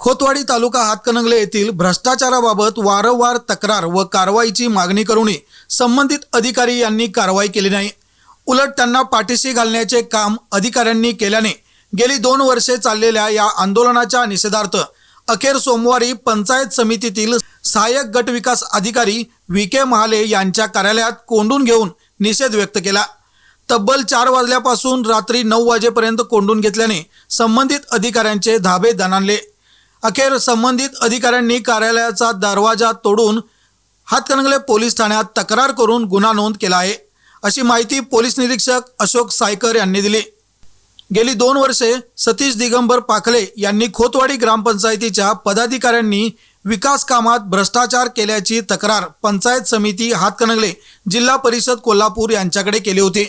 खोतवाडी तालुका हातकणंगले येथील भ्रष्टाचाराबाबत वारंवार तक्रार व कारवाईची मागणी करूनही संबंधित अधिकारी यांनी कारवाई केली नाही. उलट त्यांना पाठीशी घालण्याचे काम अधिकाऱ्यांनी केल्याने गेली दोन वर्षे चाललेल्या या आंदोलनाच्या निषेधार्थ अखेर सोमवारी पंचायत समितीतील सहाय्यक गट विकास अधिकारी व्ही के महाले यांच्या कार्यालयात कोंडून घेऊन निषेध व्यक्त केला. तब्बल चार वाजल्यापासून रात्री नऊ वाजेपर्यंत कोंडून घेतल्याने संबंधित अधिकाऱ्यांचे धाबे दणाणले. अखेर संबंधित अधिकाऱ्यांनी कार्यालयाचा दरवाजा तोडून हातकणंगले पोलीस ठाण्यात तक्रार करून गुन्हा नोंद केला आहे अशी माहिती पोलीस निरीक्षक अशोक सायकर यांनी दिली. गेली दोन वर्षे सतीश दिगंबर पाखले यांनी खोतवाडी ग्रामपंचायतीच्या पदाधिकाऱ्यांनी विकास कामात भ्रष्टाचार केल्याची तक्रार पंचायत समिती हातकणंगले जिल्हा परिषद कोल्हापूर यांच्याकडे केली होती.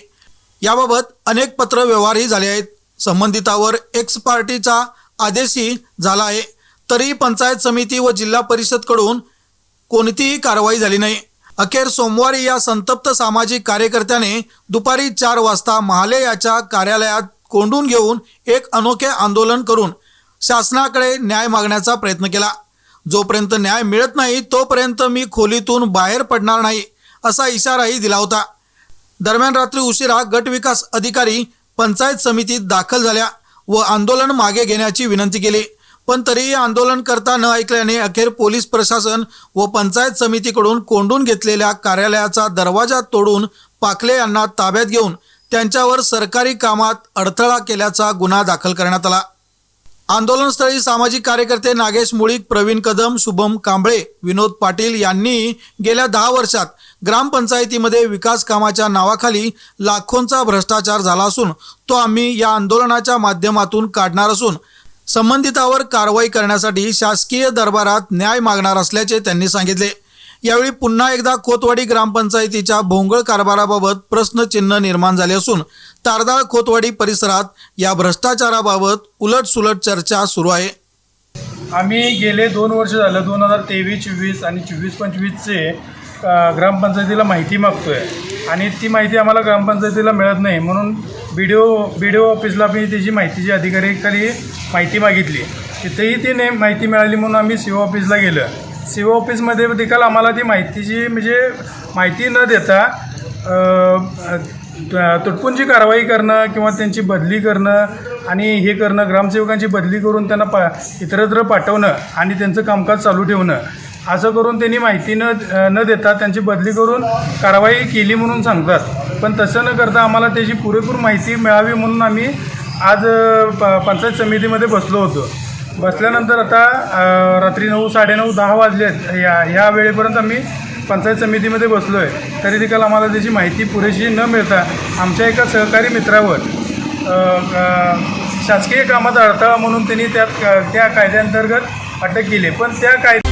याबाबत अनेक पत्र व्यवहारही झाले आहेत. संबंधितावर एक्स पार्टीचा आदेशही झाला आहे. तरी पंचायत समिती व जिल्हा परिषदकडून कोणतीही कारवाई झाली नाही. अखेर सोमवारी या संतप्त सामाजिक कार्यकर्त्याने दुपारी चार वाजता महाले याच्या कार्यालयात कोंडून घेऊन एक अनोखे आंदोलन करून शासनाकडे न्याय मागण्याचा प्रयत्न केला. जोपर्यंत न्याय मिळत नाही तोपर्यंत मी खोलीतून बाहेर पडणार नाही असा इशाराही दिला होता. दरम्यान रात्री उशिरा गट विकास अधिकारी पंचायत समितीत दाखल झाल्या व आंदोलन मागे घेण्याची विनंती केली. पण तरीही आंदोलन करता न ऐकल्याने अखेर पोलीस प्रशासन व पंचायत समितीकडून कोंडून घेतलेल्या कार्यालयाचा दरवाजा तोडून पाखले यांना ताब्यात घेऊन त्यांच्यावर सरकारी कामात अडथळा केल्याचा गुन्हा दाखल करण्यात आला. आंदोलनस्थळी सामाजिक कार्यकर्ते नागेश मुळीक प्रवीण कदम शुभम कांबळे विनोद पाटील यांनी गेल्या दहा वर्षात ग्रामपंचायतीमध्ये विकास कामाच्या नावाखाली लाखोंचा भ्रष्टाचार झाला असून तो आम्ही या आंदोलनाच्या माध्यमातून काढणार असून संबंधितावर कारवाई करण्यासाठी शासकीय दरबारात न्याय मागणार असल्याचे त्यांनी सांगितले. यावेळी पुन्हा एकदा खोतवाडी ग्रामपंचायतीच्या भोंगळ कारभाराबाबत प्रश्नचिन्ह निर्माण झाले असून तारदाळ खोतवाडी परिसरात या भ्रष्टाचाराबाबत उलटसुलट चर्चा सुरू आहे. आम्ही गेले दोन वर्ष झालं दोन हजार तेवीस चोवीस आणि चोवीस पंचवीसचे ग्रामपंचायतीला माहिती मागतो आहे आणि ती माहिती आम्हाला ग्रामपंचायतीला मिळत नाही. म्हणून बी D O B D O ऑफिसला मी त्याची माहितीची अधिकारीकडे माहिती मागितली. तिथेही ती ने माहिती मिळाली म्हणून आम्ही सी ओ ऑफिसला गेलं. सी ओ ऑफिसमध्ये देखील आम्हाला ती माहितीची म्हणजे माहिती न देता तुटपुंची तुटपुंजी कारवाई करणं किंवा त्यांची बदली करणं आणि हे करणं ग्रामसेवकांची बदली करून त्यांना पा इतरत्र पाठवणं आणि त्यांचं कामकाज चालू ठेवणं असं करून त्यांनी माहिती न न देता त्यांची बदली करून कारवाई केली म्हणून सांगतात. पण तसं न करता आम्हाला त्याची पुरेपूर माहिती मिळावी म्हणून आम्ही आज प पंचायत समितीमध्ये बसलो होतो. बसल्यानंतर आता रात्री नऊ साडेनऊ दहा वाजले आहेत या ह्या वेळेपर्यंत आम्ही पंचायत समितीमध्ये बसलो आहे तरी देखील आम्हाला त्याची माहिती पुरेशी न मिळता आमच्या एका सहकारी मित्रावर शासकीय कामाचा अडथळा म्हणून त्यांनी त्यात त्या कायद्याअंतर्गत अटक केली. पण त्या कायद्या